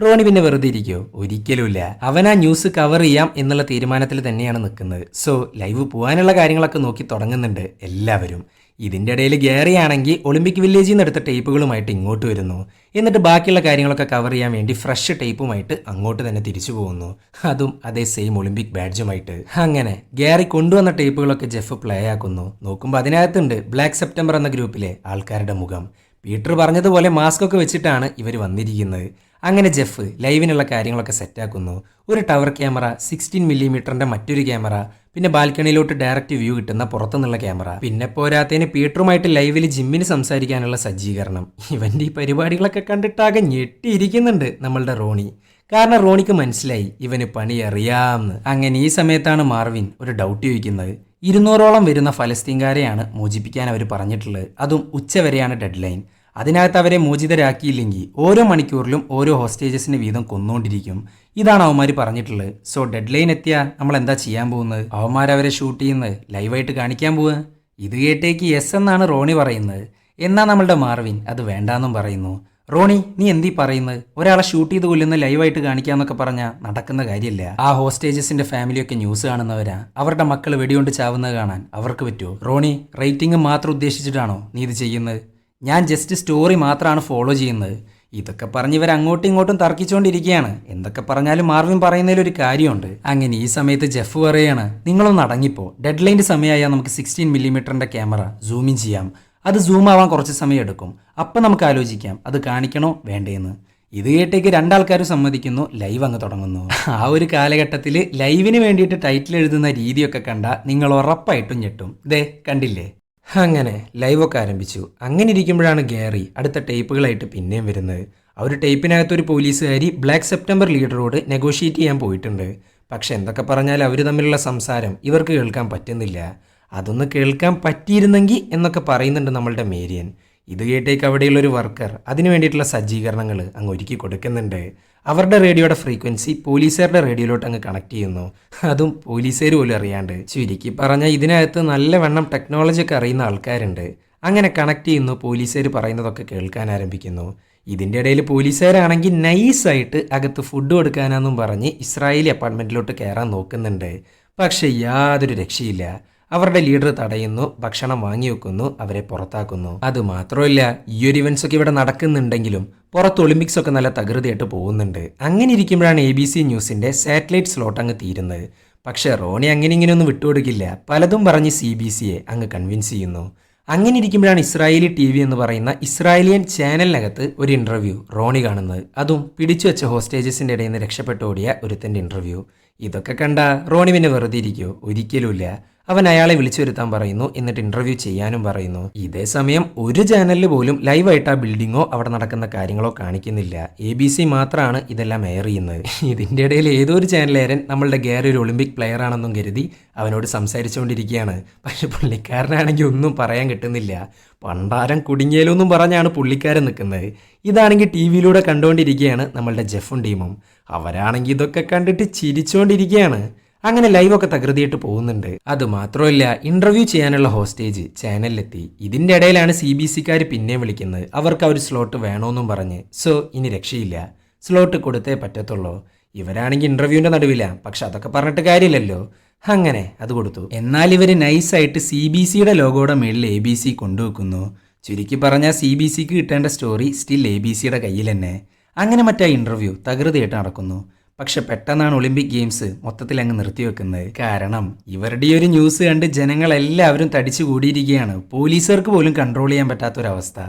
റോണി പിന്നെ വെറുതെ ഇരിക്കോ ഒരിക്കലുമില്ല. അവൻ ആ ന്യൂസ് കവർ ചെയ്യാം എന്നുള്ള തീരുമാനത്തിൽ തന്നെയാണ് നിൽക്കുന്നത്. സോ ലൈവ് പോകാനുള്ള കാര്യങ്ങളൊക്കെ നോക്കി തുടങ്ങുന്നുണ്ട് എല്ലാവരും. ഇതിന്റെ ഇടയിൽ ഗ്യാറിയാണെങ്കിൽ ഒളിമ്പിക് വില്ലേജിൽ നിന്ന് എടുത്ത ടേപ്പുകളുമായിട്ട് ഇങ്ങോട്ട് വരുന്നു. എന്നിട്ട് ബാക്കിയുള്ള കാര്യങ്ങളൊക്കെ കവർ ചെയ്യാൻ വേണ്ടി ഫ്രഷ് ടേപ്പുമായിട്ട് അങ്ങോട്ട് തന്നെ തിരിച്ചു പോകുന്നു. അതും അതേ സെയിം ഒളിമ്പിക് ബാഡ്ജുമായിട്ട് അങ്ങനെ ഗ്യാറി കൊണ്ടുവന്ന ടേപ്പുകളൊക്കെ ജെഫ് പ്ലേ ആക്കുന്നു. നോക്കുമ്പോൾ അതിനകത്തുണ്ട് ബ്ലാക്ക് സെപ്റ്റംബർ എന്ന ഗ്രൂപ്പിലെ ആൾക്കാരുടെ മുഖം. പീറ്റർ പറഞ്ഞതുപോലെ മാസ്ക് ഒക്കെ വെച്ചിട്ടാണ് ഇവർ വന്നിരിക്കുന്നത്. അങ്ങനെ ജെഫ് ലൈവിനുള്ള കാര്യങ്ങളൊക്കെ സെറ്റാക്കുന്നു. ഒരു ടവർ ക്യാമറ സിക്സ്റ്റീൻ മില്ലിമീറ്ററിന്റെ മറ്റൊരു ക്യാമറ പിന്നെ ബാൽക്കണിയിലോട്ട് ഡയറക്റ്റ് വ്യൂ കിട്ടുന്ന പുറത്തുനിന്നുള്ള ക്യാമറ പിന്നെ പോരാത്തതിന് പീറ്ററുമായിട്ട് ലൈവിൽ ജിമ്മിന് സംസാരിക്കാനുള്ള സജ്ജീകരണം. ഇവന്റെ ഈ പരിപാടികളൊക്കെ കണ്ടിട്ടാകെ ഞെട്ടിയിരിക്കുന്നുണ്ട് നമ്മളുടെ റോണി. കാരണം റോണിക്ക് മനസ്സിലായി ഇവന് പണി അറിയാമെന്ന് അങ്ങനെ ഈ സമയത്താണ് മാർവിൻ ഒരു ഡൗട്ട് ചോദിക്കുന്നത്. ഇരുന്നൂറോളം വരുന്ന ഫലസ്തീൻകാരെയാണ് മോചിപ്പിക്കാൻ അവർ പറഞ്ഞിട്ടുള്ളത്. അതും ഉച്ചവരെയാണ് ഡെഡ് ലൈൻ അതിനകത്ത് അവരെ മോചിതരാക്കിയില്ലെങ്കിൽ ഓരോ മണിക്കൂറിലും ഓരോ ഹോസ്റ്റേജസിന് വീതം കൊന്നുകൊണ്ടിരിക്കും ഇതാണ് അവന്മാർ പറഞ്ഞിട്ടുള്ളത്. സോ ഡെഡ് ലൈൻ എത്തിയാൽ നമ്മൾ എന്താ ചെയ്യാൻ പോകുന്നത്? അവന്മാർ അവരെ ഷൂട്ട് ചെയ്യുന്നത്? ലൈവായിട്ട് കാണിക്കാൻ പോവുക? ഇത് കേട്ടേക്ക് യെസ് എന്നാണ് റോണി പറയുന്നത്. എന്നാ നമ്മളുടെ മാർവിൻ? അത് വേണ്ടാന്നും പറയുന്നു. റോണി നീ എന്തീ പറയുന്നത്? ഒരാളെ ഷൂട്ട് ചെയ്ത് കൊല്ലുന്ന ലൈവായിട്ട് കാണിക്കാന്നൊക്കെ പറഞ്ഞാൽ നടക്കുന്ന കാര്യമില്ല ആ ഹോസ്റ്റേജസിന്റെ ഫാമിലിയൊക്കെ ന്യൂസ് കാണുന്നവരാ. അവരുടെ മക്കൾ വെടികൊണ്ട് ചാവുന്നത് കാണാൻ അവർക്ക് പറ്റുമോ റോണി റേറ്റിംഗ് മാത്രം ഉദ്ദേശിച്ചിട്ടാണോ നീ ഇത് ചെയ്യുന്നത്? ഞാൻ ജസ്റ്റ് സ്റ്റോറി മാത്രമാണ് ഫോളോ ചെയ്യുന്നത്. ഇതൊക്കെ പറഞ്ഞ് ഇവർ അങ്ങോട്ടും ഇങ്ങോട്ടും തർക്കിച്ചുകൊണ്ടിരിക്കുകയാണ് എന്തൊക്കെ പറഞ്ഞാലും മാർവിൻ പറയുന്നതിൽ ഒരു കാര്യമുണ്ട്. അങ്ങനെ ഈ സമയത്ത് ജെഫ് പറയാണ് നിങ്ങളൊന്ന് അടങ്ങിപ്പോ. ഡെഡ് ലൈന്റെ സമയമായാൽ നമുക്ക് സിക്സ്റ്റീൻ മില്ലിമീറ്ററിന്റെ ക്യാമറ സൂമിൻ ചെയ്യാം. അത് സൂം ആവാൻ കുറച്ച് സമയം എടുക്കും. അപ്പം നമുക്ക് ആലോചിക്കാം. അത് കാണിക്കണോ? വേണ്ടേന്ന്. ഇത് കേട്ടേക്ക് രണ്ടാൾക്കാരും സമ്മതിക്കുന്നു. ലൈവ് അങ്ങ് തുടങ്ങുന്നു. ആ ഒരു കാലഘട്ടത്തിൽ ലൈവിന് വേണ്ടിയിട്ട് ടൈറ്റിൽ എഴുതുന്ന രീതിയൊക്കെ കണ്ട നിങ്ങൾ ഉറപ്പായിട്ടും ഞെട്ടും. ദേ കണ്ടില്ലേ? അങ്ങനെ ലൈവൊക്കെ ആരംഭിച്ചു. അങ്ങനെ ഇരിക്കുമ്പോഴാണ് ഗ്യാറി അടുത്ത ടേപ്പുകളായിട്ട് പിന്നെയും വരുന്നത്. ആ ഒരു ടേപ്പിനകത്ത് ഒരു പോലീസുകാരി ബ്ലാക്ക് സെപ്റ്റംബർ ലീഡറോട് നെഗോഷിയേറ്റ് ചെയ്യാൻ പോയിട്ടുണ്ട്. പക്ഷെ എന്തൊക്കെ പറഞ്ഞാൽ അവർ തമ്മിലുള്ള സംസാരം ഇവർക്ക് കേൾക്കാൻ പറ്റുന്നില്ല. അതൊന്ന് കേൾക്കാൻ പറ്റിയിരുന്നെങ്കിൽ എന്നൊക്കെ പറയുന്നുണ്ട് നമ്മളുടെ മേരിയൻ. ഇത് കേട്ടേക്ക് അവിടെയുള്ള ഒരു വർക്കർ അതിനു വേണ്ടിയിട്ടുള്ള സജ്ജീകരണങ്ങൾ അങ്ങ് ഒരുക്കി കൊടുക്കുന്നുണ്ട്. അവരുടെ റേഡിയോയുടെ ഫ്രീക്വൻസി പോലീസുകാരുടെ റേഡിയോയിലോട്ട് അങ്ങ് കണക്ട് ചെയ്യുന്നു. അതും പോലീസുകാർ പോലും അറിയാണ്ട് ചുരുക്കി പറഞ്ഞാൽ ഇതിനകത്ത് നല്ലവണ്ണം ടെക്നോളജി ഒക്കെ അറിയുന്ന ആൾക്കാരുണ്ട്. അങ്ങനെ കണക്ട് ചെയ്യുന്നു പോലീസുകാർ പറയുന്നതൊക്കെ കേൾക്കാൻ ആരംഭിക്കുന്നു. ഇതിന്റെ ഇടയിൽ പോലീസുകാരാണെങ്കിൽ നൈസായിട്ട് അകത്ത് ഫുഡ് കൊടുക്കാനാന്നും പറഞ്ഞ് ഇസ്രായേലി അപ്പാർട്ട്മെന്റിലോട്ട് കയറാൻ നോക്കുന്നുണ്ട്. പക്ഷേ യാതൊരു രക്ഷയില്ല. അവരുടെ ലീഡർ തടയുന്നു ഭക്ഷണം വാങ്ങിവെക്കുന്നു അവരെ പുറത്താക്കുന്നു. അത് മാത്രമല്ല ഈ ഒരു ഇവന്റ്സ് ഒക്കെ ഇവിടെ നടക്കുന്നുണ്ടെങ്കിലും പുറത്ത് ഒളിമ്പിക്സ് ഒക്കെ നല്ല തകൃതിയായിട്ട് പോകുന്നുണ്ട്. അങ്ങനെ ഇരിക്കുമ്പോഴാണ് എ ബി സി ന്യൂസിന്റെ സാറ്റലൈറ്റ് സ്ലോട്ട് അങ്ങ് തീരുന്നത്. പക്ഷേ റോണി അങ്ങനെ ഇങ്ങനെ ഒന്നും വിട്ടുകൊടുക്കില്ല. പലതും പറഞ്ഞ് സി ബി സിയെ അങ്ങ് കൺവിൻസ് ചെയ്യുന്നു. അങ്ങനെ ഇരിക്കുമ്പോഴാണ് ഇസ്രായേലി ടി വി എന്ന് പറയുന്ന ഇസ്രായേലിയൻ ചാനലിനകത്ത് ഒരു ഇന്റർവ്യൂ റോണി കാണുന്നത്. അതും പിടിച്ചു വെച്ച ഹോസ്റ്റേജസിന്റെ ഇടയിൽ നിന്ന് രക്ഷപ്പെട്ടു ഓടിയ ഒരുത്തന്റെ ഇന്റർവ്യൂ ഇതൊക്കെ കണ്ട റോണി പിന്നെ വെറുതെ ഇരിക്കുമോ ഒരിക്കലുമില്ല. അവൻ അയാളെ വിളിച്ചു വരുത്താൻ പറയുന്നു എന്നിട്ട് ഇന്റർവ്യൂ ചെയ്യാനും പറയുന്നു. ഇതേ സമയം ഒരു ചാനലിൽ പോലും ലൈവായിട്ട് ആ ബിൽഡിങ്ങോ അവിടെ നടക്കുന്ന കാര്യങ്ങളോ കാണിക്കുന്നില്ല. എ ബി സി മാത്രമാണ് ഇതെല്ലാം എയർ ചെയ്യുന്നത്. ഇതിന്റെ ഇടയിൽ ഏതൊരു ചാനലേരൻ നമ്മളുടെ ഗാരി ഒരു ഒളിമ്പിക് പ്ലെയർ ആണെന്നും കരുതി അവനോട് സംസാരിച്ചുകൊണ്ടിരിക്കുകയാണ്. പക്ഷെ പുള്ളിക്കാരനാണെങ്കിൽ ഒന്നും പറയാൻ കിട്ടുന്നില്ല. പണ്ടാരം കുടുങ്ങിയാലൊന്നും പറഞ്ഞാണ് പുള്ളിക്കാരൻ നിൽക്കുന്നത്. ഇതാണെങ്കിൽ ടി വിയിലൂടെ കണ്ടുകൊണ്ടിരിക്കുകയാണ് നമ്മളുടെ ജെഫും ടീമും. അവരാണെങ്കിൽ ഇതൊക്കെ കണ്ടിട്ട് ചിരിച്ചുകൊണ്ടിരിക്കുകയാണ് അങ്ങനെ ലൈവൊക്കെ തകൃതിയിട്ട് പോകുന്നുണ്ട്. അത് മാത്രമല്ല ഇന്റർവ്യൂ ചെയ്യാനുള്ള ഹോസ്റ്റേജ് ചാനലിലെത്തി ഇതിന്റെ ഇടയിലാണ് സി ബി സിക്കാർ പിന്നെയും വിളിക്കുന്നത്. അവർക്ക് ഒരു സ്ലോട്ട് വേണമെന്നും പറഞ്ഞ്. സോ ഇനി രക്ഷയില്ല. സ്ലോട്ട് കൊടുത്തേ പറ്റത്തുള്ളൂ. ഇവരാണെങ്കിൽ ഇന്റർവ്യൂവിന്റെ നടുവില്ല പക്ഷെ അതൊക്കെ പറഞ്ഞിട്ട് കാര്യമില്ലല്ലോ. അങ്ങനെ അത് കൊടുത്തു. എന്നാൽ ഇവർ നൈസായിട്ട് സി ബി സിയുടെ ലോഗോയുടെ മേളിൽ എ ബി സി കൊണ്ടുവെക്കുന്നു. ചുരുക്കി പറഞ്ഞാൽ സി ബി സിക്ക് കിട്ടേണ്ട സ്റ്റോറി സ്റ്റിൽ എ ബി സിയുടെ കയ്യിൽ തന്നെ അങ്ങനെ മറ്റേ ഇന്റർവ്യൂ തകൃതിയായിട്ട് നടക്കുന്നു. പക്ഷെ പെട്ടെന്നാണ് ഒളിമ്പിക് ഗെയിംസ് മൊത്തത്തിൽ അങ്ങ് നിർത്തിവെക്കുന്നത് കാരണം ഇവരുടെ ഒരു ന്യൂസ് കണ്ട് ജനങ്ങളെല്ലാവരും തടിച്ചു കൂടിയിരിക്കുകയാണ്. പോലീസുകാർക്ക് പോലും കൺട്രോൾ ചെയ്യാൻ പറ്റാത്തൊരവസ്ഥ.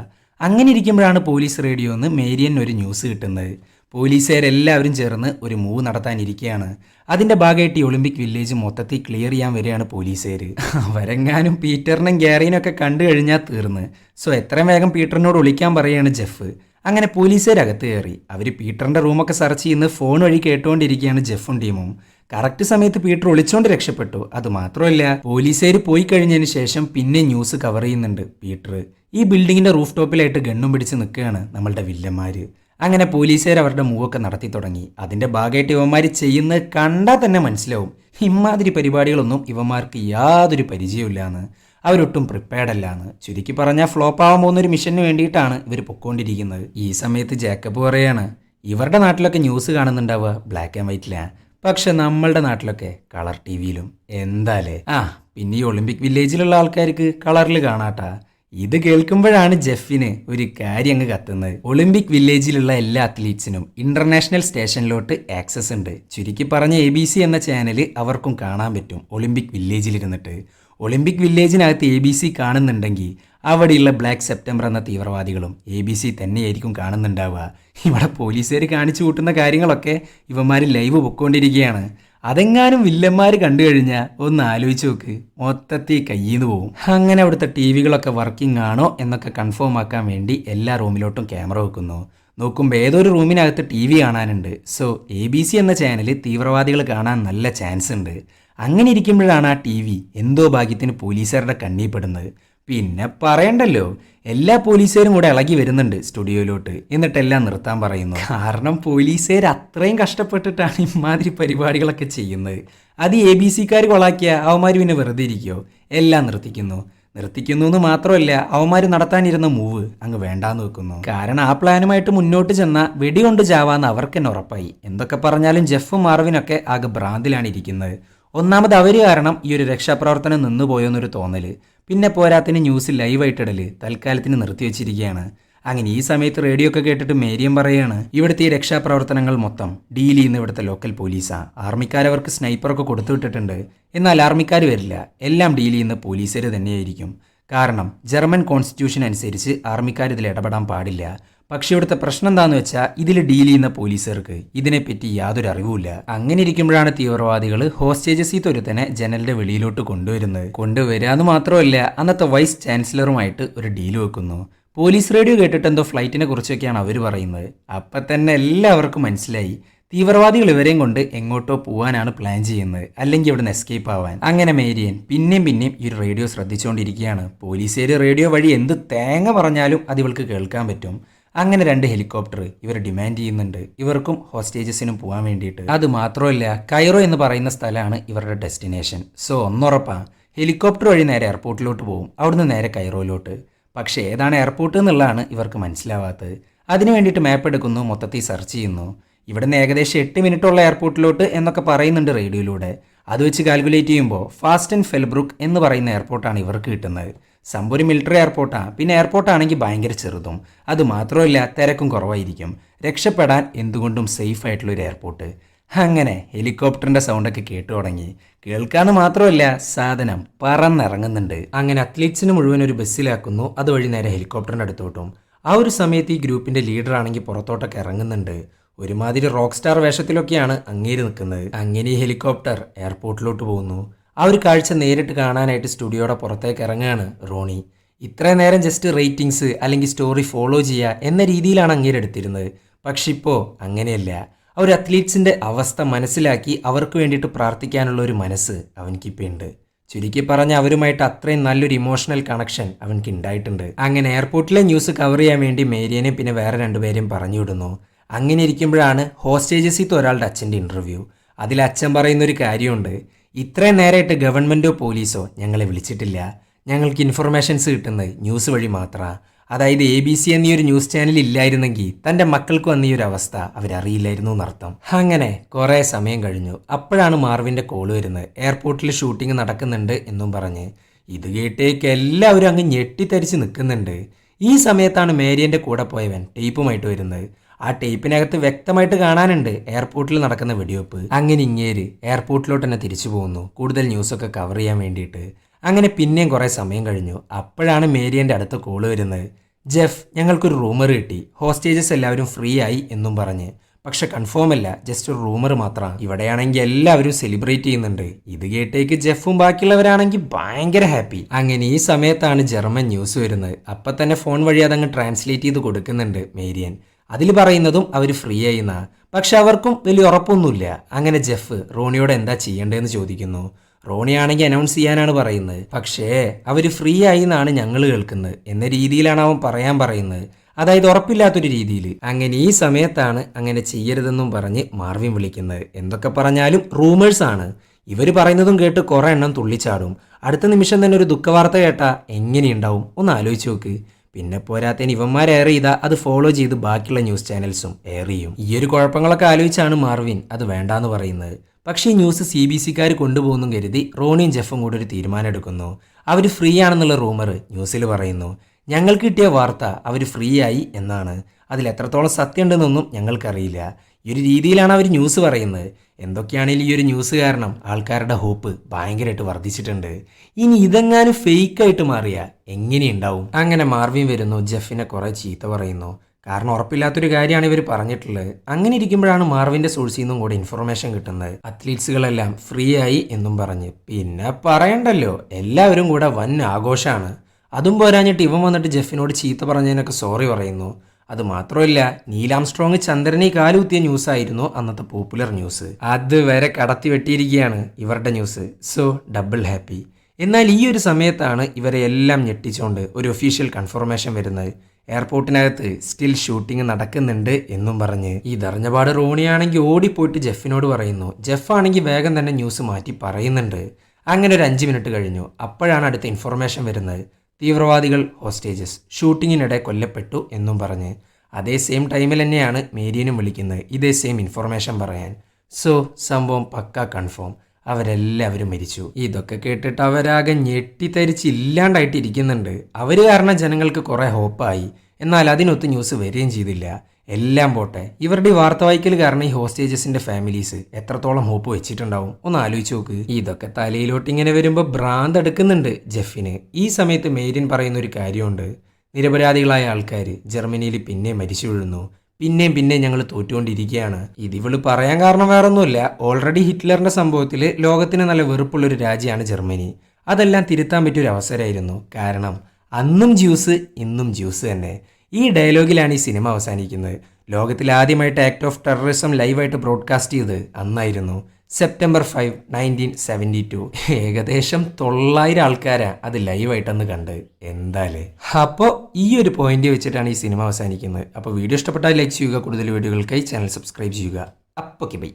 അങ്ങനെ ഇരിക്കുമ്പോഴാണ് പോലീസ് റേഡിയോ എന്ന് മേരിയൻ ഒരു ന്യൂസ് കിട്ടുന്നത്. പോലീസുകാരെല്ലാവരും ചേർന്ന് ഒരു മൂവ് നടത്താനിരിക്കുകയാണ് അതിന്റെ ഭാഗമായിട്ട് ഈ ഒളിമ്പിക് വില്ലേജ് മൊത്തത്തിൽ ക്ലിയർ ചെയ്യാൻ വരികയാണ് പോലീസുകാർ അവരെങ്ങാനും പീറ്ററിനും ഗ്യാറിനും ഒക്കെ കണ്ടു കഴിഞ്ഞാൽ തീർന്ന്. സോ എത്രയും വേഗം പീറ്ററിനോട് ഒളിക്കാൻ പറയുകയാണ് ജെഫ്. അങ്ങനെ പോലീസുകാർ അകത്ത് കയറി. അവർ പീറ്ററിന്റെ റൂമൊക്കെ സെർച്ച് ചെയ്യുന്ന ഫോൺ വഴി കേട്ടുകൊണ്ടിരിക്കുകയാണ് ജെഫും ടീമും. കറക്റ്റ് സമയത്ത് പീറ്റർ ഒളിച്ചോണ്ട് രക്ഷപ്പെട്ടു. അത് മാത്രമല്ല പോലീസുകാർ പോയി കഴിഞ്ഞതിന് ശേഷം പിന്നെ ന്യൂസ് കവർ ചെയ്യുന്നുണ്ട് പീറ്റർ. ഈ ബിൽഡിങ്ങിന്റെ റൂഫ് ടോപ്പിലായിട്ട് ഗണ്ണും പിടിച്ച് നിൽക്കുകയാണ് നമ്മളുടെ വില്ലന്മാർ അങ്ങനെ പോലീസുകാർ അവരുടെ മൂവൊക്കെ നടത്തി തുടങ്ങി. അതിന്റെ ഭാഗമായിട്ട് ഇവന്മാർ ചെയ്യുന്നത് കണ്ടാൽ തന്നെ മനസ്സിലാവും. ഇമാതിരി പരിപാടികളൊന്നും ഇവന്മാർക്ക് യാതൊരു പരിചയമില്ലാന്ന് അവരൊട്ടും പ്രിപ്പയർഡ് അല്ലാന്ന് ചുരുക്കി പറഞ്ഞാൽ ഫ്ലോപ്പ് ആവാൻ പോകുന്ന ഒരു മിഷന് വേണ്ടിയിട്ടാണ് ഇവർ പൊക്കോണ്ടിരിക്കുന്നത്. ഈ സമയത്ത് ജേക്കബ് പറയാണ് ഇവരുടെ നാട്ടിലൊക്കെ ന്യൂസ് കാണുന്നുണ്ടാവുക ബ്ലാക്ക് ആൻഡ് വൈറ്റിലാണ് പക്ഷെ നമ്മളുടെ നാട്ടിലൊക്കെ കളർ ടി വിയിലും എന്താലേ? ആ പിന്നെ ഈ ഒളിമ്പിക് വില്ലേജിലുള്ള ആൾക്കാർക്ക് കളറിൽ കാണാട്ടാ. ഇത് കേൾക്കുമ്പോഴാണ് ജെഫിന് ഒരു കാര്യം അങ്ങ് കത്തുന്നത്. ഒളിമ്പിക് വില്ലേജിലുള്ള എല്ലാ അത്ലീറ്റ്സിനും ഇന്റർനാഷണൽ സ്റ്റേഷനിലോട്ട് ആക്സസ് ഉണ്ട്. ചുരുക്കി പറഞ്ഞ എ ബി സി എന്ന ചാനൽ അവർക്കും കാണാൻ പറ്റും ഒളിമ്പിക് വില്ലേജിലിരുന്നിട്ട് ഒളിമ്പിക് വില്ലേജിനകത്ത് എ ബി സി കാണുന്നുണ്ടെങ്കിൽ അവിടെയുള്ള ബ്ലാക്ക് സെപ്റ്റംബർ എന്ന തീവ്രവാദികളും എ ബി സി തന്നെയായിരിക്കും കാണുന്നുണ്ടാവുക. ഇവിടെ പോലീസുകാർ കാണിച്ചു കൂട്ടുന്ന കാര്യങ്ങളൊക്കെ ഇവന്മാർ ലൈവ് പൊക്കോണ്ടിരിക്കുകയാണ്. അതെങ്ങാനും വില്ലന്മാർ കണ്ടു കഴിഞ്ഞാൽ ഒന്ന് ആലോചിച്ച് നോക്ക്. മൊത്തത്തിൽ കയ്യിൽ പോവും. അങ്ങനെ അവിടുത്തെ ടി വികളൊക്കെ വർക്കിംഗ് ആണോ എന്നൊക്കെ കൺഫേം ആക്കാൻ വേണ്ടി എല്ലാ റൂമിലോട്ടും ക്യാമറ വെക്കുന്നു. നോക്കുമ്പോൾ ഏതൊരു റൂമിനകത്ത് ടി വി കാണാനുണ്ട്. സോ എ ബി സി എന്ന ചാനൽ തീവ്രവാദികൾ കാണാൻ നല്ല ചാൻസ് ഉണ്ട്. അങ്ങനെ ഇരിക്കുമ്പോഴാണ് ആ ടി വി എന്തോ ഭാഗ്യത്തിന് പോലീസുകാരുടെ കണ്ണിൽ പെടുന്നത്. പിന്നെ പറയണ്ടല്ലോ എല്ലാ പോലീസുകാരും കൂടെ ഇളകി വരുന്നുണ്ട് സ്റ്റുഡിയോയിലോട്ട്. എന്നിട്ടെല്ലാം നിർത്താൻ പറയുന്നു. കാരണം പോലീസുകാർ അത്രയും കഷ്ടപ്പെട്ടിട്ടാണ് ഇമാതിരി പരിപാടികളൊക്കെ ചെയ്യുന്നത്. അത് എ ബി സിക്കാർ കൊളാക്കിയ അവന്മാർ പിന്നെ വെറുതെ ഇരിക്കുമോ എല്ലാം നിർത്തിക്കുന്നു. നിർത്തിക്കുന്നു എന്ന് മാത്രമല്ല അവന്മാർ നടത്താനിരുന്ന മൂവ് അങ്ങ് വേണ്ടാന്ന് വെക്കുന്നു. കാരണം ആ പ്ലാനുമായിട്ട് മുന്നോട്ട് ചെന്ന വെടികൊണ്ട് ചാവാന്ന് അവർക്ക് തന്നെ ഉറപ്പായി. എന്തൊക്കെ പറഞ്ഞാലും ജെഫും മാർവിനൊക്കെ ആകെ ഭ്രാന്തിലാണ് ഇരിക്കുന്നത് ഒന്നാമത് അവർ കാരണം ഈ ഒരു രക്ഷാപ്രവർത്തനം നിന്നുപോയെന്നൊരു തോന്നൽ പിന്നെ പോരാത്തിന് ന്യൂസ് ലൈവായിട്ടിടൽ തൽക്കാലത്തിന് നിർത്തിവെച്ചിരിക്കുകയാണ് അങ്ങനെ ഈ സമയത്ത് റേഡിയോ ഒക്കെ കേട്ടിട്ട് മേരിയം പറയാണ് ഇവിടുത്തെ ഈ രക്ഷാപ്രവർത്തനങ്ങൾ മൊത്തം ഡീൽ ചെയ്യുന്ന ഇവിടുത്തെ ലോക്കൽ പോലീസാ ആർമിക്കാരവർക്ക് സ്നൈപ്പറൊക്കെ കൊടുത്തു വിട്ടിട്ടുണ്ട്. എന്നാൽ ആർമിക്കാർ വരില്ല. എല്ലാം ഡീൽ ചെയ്യുന്ന പോലീസുകാർ തന്നെയായിരിക്കും. കാരണം ജർമ്മൻ കോൺസ്റ്റിറ്റ്യൂഷൻ അനുസരിച്ച് ആർമിക്കാർ ഇതിൽ ഇടപെടാൻ പാടില്ല. പക്ഷെ ഇവിടുത്തെ പ്രശ്നം എന്താന്ന് വെച്ചാൽ ഇതിൽ ഡീൽ ചെയ്യുന്ന പോലീസുകാർക്ക് ഇതിനെപ്പറ്റി യാതൊരു അറിവുമില്ല. അങ്ങനെ ഇരിക്കുമ്പോഴാണ് തീവ്രവാദികൾ ഹോസ്റ്റേജസിൽ തൊരുത്തനെ ജനലിന്റെ വെളിയിലോട്ട് കൊണ്ടുവരുന്നത്. കൊണ്ടുവരാന്ന് മാത്രമല്ല അന്നത്തെ വൈസ് ചാൻസലറുമായിട്ട് ഒരു ഡീൽ വെക്കുന്നു. പോലീസ് റേഡിയോ കേട്ടിട്ട് എന്തോ ഫ്ലൈറ്റിനെ കുറിച്ചൊക്കെയാണ് അവർ പറയുന്നത്. അപ്പം തന്നെ എല്ലാവർക്കും മനസ്സിലായി തീവ്രവാദികൾ ഇവരെയും കൊണ്ട് എങ്ങോട്ടോ പോവാനാണ് പ്ലാൻ ചെയ്യുന്നത്. അല്ലെങ്കിൽ ഇവിടെ നിന്ന് എസ്കേപ്പ് ആവാൻ. അങ്ങനെ മേരിയൻ പിന്നെയും പിന്നെയും ഈ റേഡിയോ ശ്രദ്ധിച്ചുകൊണ്ടിരിക്കുകയാണ് പോലീസുകാർ റേഡിയോ വഴി എന്ത് തേങ്ങ പറഞ്ഞാലും അത് ഇവൾക്ക് കേൾക്കാൻ പറ്റും. അങ്ങനെ രണ്ട് ഹെലികോപ്റ്റർ ഇവർ ഡിമാൻഡ് ചെയ്യുന്നുണ്ട്. ഇവർക്കും ഹോസ്റ്റേജസിനും പോകാൻ വേണ്ടിയിട്ട്. അത് മാത്രമല്ല കൈറോ എന്ന് പറയുന്ന സ്ഥലമാണ് ഇവരുടെ ഡെസ്റ്റിനേഷൻ സോ ഒന്നുറപ്പാ ഹെലികോപ്റ്റർ വഴി നേരെ എയർപോർട്ടിലോട്ട് പോകും അവിടുന്ന് നേരെ കൈറോയിലോട്ട്. പക്ഷേ ഏതാണ് എയർപോർട്ട് എന്നുള്ളതാണ് ഇവർക്ക് മനസ്സിലാവാത്തത്. അതിനു വേണ്ടിയിട്ട് മാപ്പ് എടുക്കുന്നു മൊത്തത്തിൽ സെർച്ച് ചെയ്യുന്നു. ഇവിടുന്ന് ഏകദേശം എട്ട് മിനിറ്റുള്ള എയർപോർട്ടിലോട്ട് എന്നൊക്കെ പറയുന്നുണ്ട് റേഡിയോയിലൂടെ അത് വെച്ച് കാൽക്കുലേറ്റ് ചെയ്യുമ്പോൾ ഫാസ്റ്റ് ആൻഡ് ഫെൽബ്രുക്ക് എന്ന് പറയുന്ന എയർപോർട്ടാണ് ഇവർക്ക് കിട്ടുന്നത്. സംഭവം ഒരു മിലിറ്ററി എയർപോർട്ടാണ് പിന്നെ എയർപോർട്ടാണെങ്കിൽ ഭയങ്കര ചെറുതും. അത് മാത്രമല്ല തിരക്കും കുറവായിരിക്കും. രക്ഷപ്പെടാൻ എന്തുകൊണ്ടും സേഫ് ആയിട്ടുള്ള ഒരു എയർപോർട്ട് അങ്ങനെ ഹെലികോപ്റ്ററിന്റെ സൗണ്ടൊക്കെ കേട്ടു തുടങ്ങി. കേൾക്കാന്ന് മാത്രമല്ല സാധനം പറന്നിറങ്ങുന്നുണ്ട്. അങ്ങനെ അത്ലീറ്റ്സിന് മുഴുവൻ ഒരു ബസ്സിലാക്കുന്നു. അതുവഴി നേരെ ഹെലികോപ്റ്ററിന്റെ അടുത്തോട്ടും. ആ ഒരു സമയത്ത് ഈ ഗ്രൂപ്പിന്റെ ലീഡർ ആണെങ്കിൽ പുറത്തോട്ടൊക്കെ ഇറങ്ങുന്നുണ്ട്. ഒരുമാതിരി റോക്ക് സ്റ്റാർ വേഷത്തിലൊക്കെയാണ് അങ്ങേര് നിൽക്കുന്നത്. അങ്ങനെ ഈ ഹെലികോപ്റ്റർ എയർപോർട്ടിലോട്ട് പോകുന്നു. ആ ഒരു കാഴ്ച നേരിട്ട് കാണാനായിട്ട് സ്റ്റുഡിയോയുടെ പുറത്തേക്ക് ഇറങ്ങുകയാണ് റോണി. ഇത്രയും നേരം ജസ്റ്റ് റേറ്റിംഗ്സ് അല്ലെങ്കിൽ സ്റ്റോറി ഫോളോ ചെയ്യുക എന്ന രീതിയിലാണ് അങ്ങേരെടുത്തിരുന്നത് പക്ഷെ ഇപ്പോൾ അങ്ങനെയല്ല. ആ ഒരു അത്ലീറ്റ്സിന്റെ അവസ്ഥ മനസ്സിലാക്കി അവർക്ക് വേണ്ടിയിട്ട് പ്രാർത്ഥിക്കാനുള്ള ഒരു മനസ്സ് അവനിക്കിപ്പോൾ ഉണ്ട്. ചുരുക്കി പറഞ്ഞ അവരുമായിട്ട് അത്രയും നല്ലൊരു ഇമോഷണൽ കണക്ഷൻ അവനക്ക് ഉണ്ടായിട്ടുണ്ട്. അങ്ങനെ എയർപോർട്ടിലെ ന്യൂസ് കവർ ചെയ്യാൻ വേണ്ടി മേരിയനെയും പിന്നെ വേറെ രണ്ടുപേരെയും പറഞ്ഞു വിടുന്നു അങ്ങനെ ഇരിക്കുമ്പോഴാണ് ഹോസ്റ്റേജസിൽ ഒരാളുടെ അച്ഛന്റെ ഇന്റർവ്യൂ അതിൽ അച്ഛൻ പറയുന്നൊരു കാര്യമുണ്ട്. ഇത്രയും നേരമായിട്ട് ഗവൺമെന്റോ പോലീസോ ഞങ്ങളെ വിളിച്ചിട്ടില്ല. ഞങ്ങൾക്ക് ഇൻഫർമേഷൻസ് കിട്ടുന്നത് ന്യൂസ് വഴി മാത്രമാണ് അതായത് എ ബി സി എന്നീ ഒരു ന്യൂസ് ചാനൽ ഇല്ലായിരുന്നെങ്കിൽ തന്റെ മക്കൾക്ക് വന്ന ഈ ഒരു അവസ്ഥ അവരറിയില്ലായിരുന്നു എന്നർത്ഥം. അങ്ങനെ കുറേ സമയം കഴിഞ്ഞു. അപ്പോഴാണ് മാർവിന്റെ കോൾ വരുന്നത്. എയർപോർട്ടിൽ ഷൂട്ടിംഗ് നടക്കുന്നുണ്ട് എന്നും പറഞ്ഞ്. ഇത് കേട്ടേക്ക് എല്ലാവരും അങ്ങ് ഞെട്ടിത്തരിച്ച് നിൽക്കുന്നുണ്ട്. ഈ സമയത്താണ് മേരിയന്റെ കൂടെ പോയവൻ ടേപ്പുമായിട്ട് വരുന്നത്. ആ ടേപ്പിനകത്ത് വ്യക്തമായിട്ട് കാണാനുണ്ട് എയർപോർട്ടിൽ നടക്കുന്ന വെടിവെപ്പ്. അങ്ങനെ ഇങ്ങേര് എയർപോർട്ടിലോട്ട് തന്നെ തിരിച്ചു പോകുന്നു കൂടുതൽ ന്യൂസൊക്കെ കവർ ചെയ്യാൻ വേണ്ടിയിട്ട്. അങ്ങനെ പിന്നെയും കുറേ സമയം കഴിഞ്ഞു. അപ്പോഴാണ് മേരിയന്റെ അടുത്ത കോൾ വരുന്നത്. ജെഫ് ഞങ്ങൾക്കൊരു റൂമർ കിട്ടി. ഹോസ്റ്റേജസ് എല്ലാവരും ഫ്രീ ആയി എന്നും പറഞ്ഞ്. പക്ഷെ കൺഫേം അല്ല. ജസ്റ്റ് ഒരു റൂമർ മാത്രമാണ് ഇവിടെയാണെങ്കിൽ എല്ലാവരും സെലിബ്രേറ്റ് ചെയ്യുന്നുണ്ട്. ഇത് കേട്ടേക്ക് ജെഫും ബാക്കിയുള്ളവരാണെങ്കിൽ ഭയങ്കര ഹാപ്പി അങ്ങനെ ഈ സമയത്താണ് ജർമ്മൻ ന്യൂസ് വരുന്നത്. അപ്പം തന്നെ ഫോൺ വഴി അതങ്ങ് ട്രാൻസ്ലേറ്റ് ചെയ്ത് കൊടുക്കുന്നുണ്ട് മേരിയൻ. അതിൽ പറയുന്നതും അവർ ഫ്രീ ആയിന്നാ. പക്ഷെ അവർക്കും വലിയ ഉറപ്പൊന്നുമില്ല. അങ്ങനെ ജെഫ് റോണിയോട് എന്താ ചെയ്യേണ്ടതെന്ന് ചോദിക്കുന്നു. റോണി ആണെങ്കിൽ അനൗൺസ് ചെയ്യാനാണ് പറയുന്നത്. പക്ഷേ അവർ ഫ്രീ ആയി എന്നാണ് ഞങ്ങൾ കേൾക്കുന്നത്. എന്ന രീതിയിലാണ് അവൻ പറയാൻ പറയുന്നത്. അതായത് ഉറപ്പില്ലാത്തൊരു രീതിയിൽ അങ്ങനെ ഈ സമയത്താണ് അങ്ങനെ ചെയ്യരുതെന്നും പറഞ്ഞ് മാർവിൻ വിളിക്കുന്നത്. എന്തൊക്കെ പറഞ്ഞാലും റൂമേഴ്സ് ആണ്. ഇവർ പറയുന്നതും കേട്ട് കുറേ എണ്ണം തുള്ളിച്ചാടും. അടുത്ത നിമിഷം തന്നെ ഒരു ദുഃഖവാർത്ത കേട്ടാ എങ്ങനെയുണ്ടാവും ഒന്ന് ആലോചിച്ച് നോക്ക്. പിന്നെ പോരാത്തതിന് ഇവന്മാർ എയർ ചെയ്താൽ അത് ഫോളോ ചെയ്ത് ബാക്കിയുള്ള ന്യൂസ് ചാനൽസും എയർ ചെയ്യും. ഈ ഒരു കുഴപ്പങ്ങളൊക്കെ ആലോചിച്ചാണ് മാർവിൻ അത് വേണ്ടാന്ന് പറയുന്നത്. പക്ഷേ ന്യൂസ് സി ബി സിക്കാർ കൊണ്ടുപോകുന്നു കരുതി റോണിയും ജെഫും കൂടെ ഒരു തീരുമാനം എടുക്കുന്നു അവർ ഫ്രീ ആണെന്നുള്ള റൂമർ ന്യൂസിൽ പറയുന്നു. ഞങ്ങൾക്ക് കിട്ടിയ വാർത്ത അവർ ഫ്രീ ആയി എന്നാണ്. അതിൽ എത്രത്തോളം സത്യമുണ്ടെന്നൊന്നും ഞങ്ങൾക്കറിയില്ല. ഈ ഒരു രീതിയിലാണ് അവർ ന്യൂസ് പറയുന്നത്. എന്തൊക്കെയാണെങ്കിലും ഈ ഒരു ന്യൂസ് കാരണം ആൾക്കാരുടെ ഹോപ്പ് ഭയങ്കരമായിട്ട് വർദ്ധിച്ചിട്ടുണ്ട്. ഇനി ഇതെങ്ങാനും ഫേക്കായിട്ട് മാറിയ എങ്ങനെയുണ്ടാവും അങ്ങനെ മാർവിൻ വരുന്നു ജെഫിനെ കുറേ ചീത്ത പറയുന്നു. കാരണം ഉറപ്പില്ലാത്തൊരു കാര്യമാണ് ഇവർ പറഞ്ഞിട്ടുള്ളത്. അങ്ങനെ ഇരിക്കുമ്പോഴാണ് മാർവിന്റെ സോഴ്സിൽ നിന്നും കൂടെ ഇൻഫർമേഷൻ കിട്ടുന്നത്. അത്ലീറ്റ്സുകളെല്ലാം ഫ്രീ ആയി എന്നും പറഞ്ഞ്. പിന്നെ പറയണ്ടല്ലോ എല്ലാവരും കൂടെ വൻ ആഘോഷമാണ് അതും പോരാഞ്ഞിട്ട് ഇവൻ വന്നിട്ട് ജെഫിനോട് ചീത്ത പറഞ്ഞതിനൊക്കെ സോറി പറയുന്നു. അത് മാത്രമല്ല നീലാം സ്ട്രോങ് ചന്ദ്രനെ കാലുകുത്തിയ ന്യൂസ് ആയിരുന്നു അന്നത്തെ പോപ്പുലർ ന്യൂസ് അത് വരെ കടത്തി വെട്ടിയിരിക്കുകയാണ് ഇവരുടെ ന്യൂസ് സോ ഡബിൾ ഹാപ്പി എന്നാൽ ഈ ഒരു സമയത്താണ് ഇവരെ എല്ലാം ഞെട്ടിച്ചുകൊണ്ട് ഒരു ഒഫീഷ്യൽ കൺഫർമേഷൻ വരുന്നത്. എയർപോർട്ടിനകത്ത് സ്റ്റിൽ ഷൂട്ടിംഗ് നടക്കുന്നുണ്ട് എന്നും പറഞ്ഞ്. ഈ ദറിഞ്ഞപാട് റോണിയാണെങ്കിൽ ഓടിപ്പോയിട്ട് ജെഫിനോട് പറയുന്നു ജെഫാണെങ്കിൽ വേഗം തന്നെ ന്യൂസ് മാറ്റി പറയുന്നുണ്ട്. അങ്ങനെ ഒരു അഞ്ച് മിനിറ്റ് കഴിഞ്ഞു. അപ്പോഴാണ് അടുത്ത ഇൻഫർമേഷൻ വരുന്നത്. തീവ്രവാദികൾ ഹോസ്റ്റേജസ് ഷൂട്ടിങ്ങിനിടെ കൊല്ലപ്പെട്ടു എന്നും പറഞ്ഞ് അതേ സെയിം ടൈമിൽ തന്നെയാണ് മേരിയനും വിളിക്കുന്നത്. ഇതേ സെയിം ഇൻഫർമേഷൻ പറയാൻ. സോ സംഭവം പക്ക കൺഫേം അവരെല്ലാവരും മരിച്ചു. ഇതൊക്കെ കേട്ടിട്ട് അവരാകെ ഞെട്ടിത്തരിച്ച് ഇല്ലാണ്ടായിട്ട് ഇരിക്കുന്നുണ്ട് അവർ കാരണം ജനങ്ങൾക്ക് കുറേ ഹോപ്പായി എന്നാൽ അതിനൊത്ത് ന്യൂസ് വരികയും ചെയ്തില്ല. എല്ലാം പോട്ടെ. ഇവരുടെ ഈ വാർത്ത വായിക്കൽ കാരണം ഈ ഹോസ്റ്റേജസിന്റെ ഫാമിലീസ് എത്രത്തോളം ഹോപ്പ് വെച്ചിട്ടുണ്ടാവും? ഒന്ന് ആലോചിച്ച് നോക്ക്. ഇതൊക്കെ തലയിലോട്ട് ഇങ്ങനെ വരുമ്പോൾ ഭ്രാന്ത് എടുക്കുന്നുണ്ട് ജെഫിന്. ഈ സമയത്ത് മേരിൻ പറയുന്ന ഒരു കാര്യമുണ്ട്. നിരപരാധികളായ ആൾക്കാർ ജർമ്മനിയിൽ പിന്നെ മരിച്ചു വീഴുന്നു. പിന്നെയും പിന്നെയും ഞങ്ങൾ തോറ്റുകൊണ്ടിരിക്കുകയാണ്. ഇത് ഇവൾ പറയാൻ കാരണം വേറൊന്നുമില്ല. ഓൾറെഡി ഹിറ്റ്ലറിന്റെ സംഭവത്തിൽ ലോകത്തിന് നല്ല വെറുപ്പുള്ളൊരു രാജ്യമാണ് ജർമ്മനി. അതെല്ലാം തിരുത്താൻ പറ്റിയൊരു അവസരമായിരുന്നു. കാരണം അന്നും ജ്യൂസ് ഇന്നും ജ്യൂസ് തന്നെ. ഈ ഡയലോഗിലാണ് ഈ സിനിമ അവസാനിക്കുന്നത്. ലോകത്തിൽ ആദ്യമായിട്ട് ആക്ട് ഓഫ് ടെററിസം ലൈവായിട്ട് ബ്രോഡ്കാസ്റ്റ് ചെയ്ത് അന്നായിരുന്നു September five nineteen seventy two ഏകദേശം തൊള്ളായിരം ആൾക്കാരാ അത് ലൈവായിട്ടന്ന് കണ്ട്. എന്താലേ? അപ്പോൾ ഈ ഒരു പോയിന്റ് വെച്ചിട്ടാണ് ഈ സിനിമ അവസാനിക്കുന്നത്. അപ്പോൾ വീഡിയോ ഇഷ്ടപ്പെട്ടാൽ ലൈക്ക് ചെയ്യുക കൂടുതൽ വീഡിയോകൾക്കായി ചാനൽ സബ്സ്ക്രൈബ് ചെയ്യുക. അപ്പോൾ ബൈ